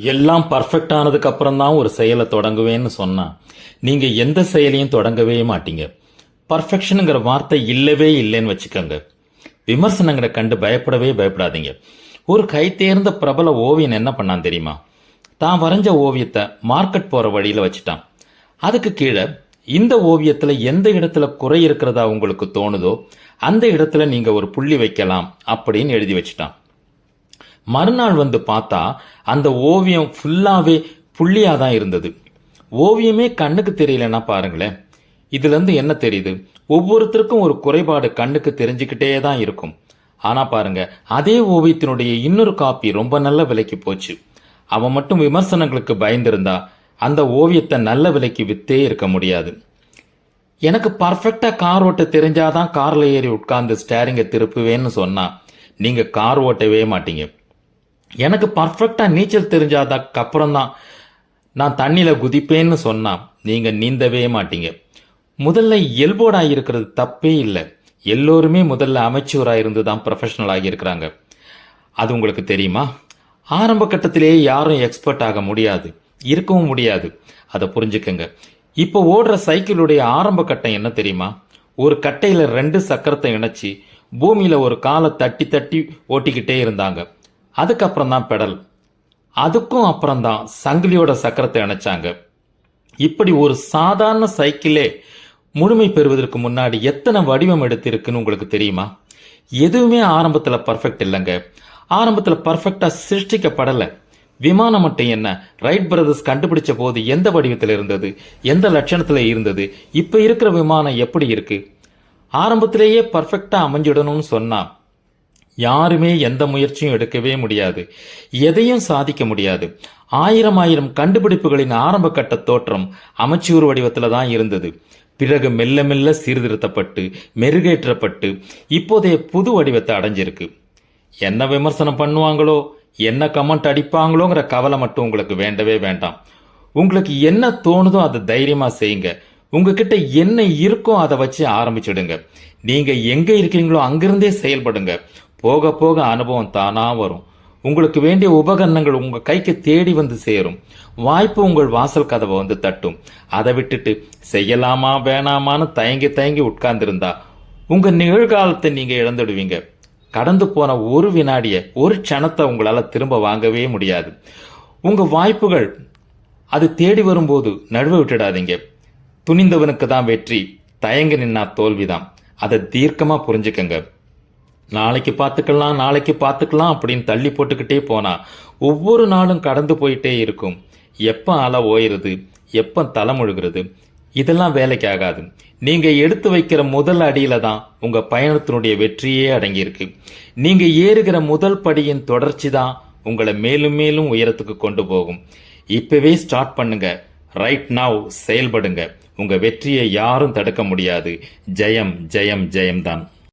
எல்லாம் பர்ஃபெக்ட் ஆனதுக்கு அப்புறம் தான் ஒரு செயலை தொடங்குவேன்னு சொன்னா நீங்க எந்த செயலையும் தொடங்கவே மாட்டீங்க. பர்ஃபெக்ஷனுங்கிற வார்த்தை இல்லவே இல்லைன்னு வச்சுக்கோங்க. விமர்சனங்களை கண்டு பயப்படவே பயப்படாதீங்க. ஒரு கைத்தேர்ந்த பிரபல ஓவியன் என்ன பண்ணான் தெரியுமா? தான் வரைஞ்ச ஓவியத்தை மார்க்கெட் போற வழியில வச்சுட்டான். அதுக்கு கீழே இந்த ஓவியத்துல எந்த இடத்துல குறை இருக்கிறதா உங்களுக்கு தோணுதோ அந்த இடத்துல நீங்க ஒரு புள்ளி வைக்கலாம் அப்படின்னு எழுதி வச்சுட்டான். மறுநாள் வந்து பார்த்தா அந்த ஓவியம் ஃபுல்லாகவே புள்ளியாக தான் இருந்தது. ஓவியமே கண்ணுக்கு தெரியலன்னா பாருங்களேன். இதுலேருந்து என்ன தெரியுது? ஒவ்வொருத்தருக்கும் ஒரு குறைபாடு கண்ணுக்கு தெரிஞ்சுக்கிட்டே தான் இருக்கும். ஆனால் பாருங்க அதே ஓவியத்தினுடைய இன்னொரு காப்பி ரொம்ப நல்ல விலைக்கு போச்சு. அவன் மட்டும் விமர்சனங்களுக்கு பயந்திருந்தா அந்த ஓவியத்தை நல்ல விலைக்கு வித்தே இருக்க முடியாது. எனக்கு பர்ஃபெக்டாக கார் ஓட்ட தெரிஞ்சாதான் காரில் ஏறி உட்கார்ந்து ஸ்டேரிங்கை திருப்புவேன்னு சொன்னால் நீங்கள் கார் ஓட்டவே மாட்டீங்க. எனக்கு பர்ஃபெக்டாக நீச்சல் தெரிஞ்சாதான் அப்புறம் தான் நான் தண்ணியில் குதிப்பேன்னு சொன்னான் நீங்கள் நீந்தவே மாட்டீங்க. முதல்ல எல்போர்டா இருக்கிறது தப்பே இல்லை. எல்லோருமே முதல்ல அமைச்சூராக இருந்து தான் ப்ரொஃபஷனல் ஆகியிருக்கிறாங்க. அது உங்களுக்கு தெரியுமா? ஆரம்ப கட்டத்திலேயே யாரும் எக்ஸ்பர்ட் ஆக முடியாது. இருக்கவும் முடியாது. அதை புரிஞ்சுக்கங்க. இப்போ ஓடுற சைக்கிளுடைய ஆரம்ப கட்டம் என்ன தெரியுமா? ஒரு கட்டையில் ரெண்டு சக்கரத்தை இணைச்சி பூமியில் ஒரு காலை தட்டி தட்டி ஓட்டிக்கிட்டே இருந்தாங்க. அதுக்கப்புறம் தான் பெடல். அதுக்கும் அப்புறம் தான் சங்கிலியோட சக்கரத்தை இணைச்சாங்க இப்படி ஒரு சாதாரண சைக்கிளே முழுமை பெறுவதற்கு முன்னாடி எத்தனை வடிவம் எடுத்திருக்குன்னு உங்களுக்கு தெரியுமா? எதுவுமே ஆரம்பத்தில் பர்ஃபெக்ட் இல்லைங்க. ஆரம்பத்தில் பர்ஃபெக்டாக சிருஷ்டிக்கப்படலை. விமானம் மட்டும் என்ன ரைட் பிரதர்ஸ் கண்டுபிடிச்ச போது எந்த வடிவத்தில் இருந்தது எந்த லட்சணத்தில் இருந்தது இப்போ இருக்கிற விமானம் எப்படி இருக்கு? ஆரம்பத்திலேயே பர்ஃபெக்டாக அமைஞ்சிடணும்னு சொன்னால் யாருமே எந்த முயற்சியும் எடுக்கவே முடியாது. எதையும் சாதிக்க முடியாது. ஆயிரம் ஆயிரம் கண்டுபிடிப்புகளின் ஆரம்ப கட்ட தோற்றம் அமைச்சூர் வடிவத்தில் தான் இருந்தது. பிறகு மெல்ல மெல்ல சீர்திருத்தப்பட்டு மெருகேற்றப்பட்டு இப்போதைய புது வடிவத்தை அடைஞ்சிருக்கு. என்ன விமர்சனம் பண்ணுவாங்களோ என்ன கமெண்ட் அடிப்பாங்களோங்கிற கவலை மட்டும் உங்களுக்கு வேண்டவே வேண்டாம். உங்களுக்கு என்ன தோணுதோ அதை தைரியமாக செய்யுங்க. உங்ககிட்ட என்ன இருக்கோ அதை வச்சு ஆரம்பிச்சிடுங்க. நீங்கள் எங்கே இருக்கீங்களோ அங்கிருந்தே செயல்படுங்க. போக போக அனுபவம் தானா வரும். உங்களுக்கு வேண்டிய உபகரணங்கள் உங்க கைக்கு தேடி வந்து சேரும். வாய்ப்பு உங்கள் வாசல் கதவை வந்து தட்டும். அதை விட்டுட்டு செய்யலாமா வேணாமான்னு தயங்கி தயங்கி உட்கார்ந்திருந்தா உங்க நிகழ்காலத்தை நீங்க இழந்துடுவீங்க. கடந்து போன ஒரு வினாடிய ஒரு க்ஷணத்தை உங்களால திரும்ப வாங்கவே முடியாது. உங்க வாய்ப்புகள் அது தேடி வரும்போது நடுவை விட்டுடாதீங்க. துணிந்தவனுக்கு தான் வெற்றி தயங்கி நின்னா தோல்விதான். அதை தீர்க்கமா புரிஞ்சுக்கங்க. நாளைக்கு பார்த்துக்கலாம் நாளைக்கு பார்த்துக்கலாம் அப்படின்னு தள்ளி போட்டுக்கிட்டே போனா ஒவ்வொரு நாளும் கடந்து போயிட்டே இருக்கும். எப்போ அலை ஓயிருது எப்போ தலை முழுகிறது இதெல்லாம் வேலைக்கு ஆகாது நீங்க எடுத்து வைக்கிற முதல் அடியில தான் உங்க பயணத்தினுடைய வெற்றியே அடங்கியிருக்கு. நீங்க ஏறுகிற முதல் படியின் தொடர்ச்சி தான் உங்களை மேலும் மேலும் உயரத்துக்கு கொண்டு போகும். இப்பவே ஸ்டார்ட் பண்ணுங்க. ரைட் நவ் செயல்படுங்க. உங்க வெற்றியை யாரும் தடுக்க முடியாது. ஜெயம் ஜெயம் ஜெயம் தான்.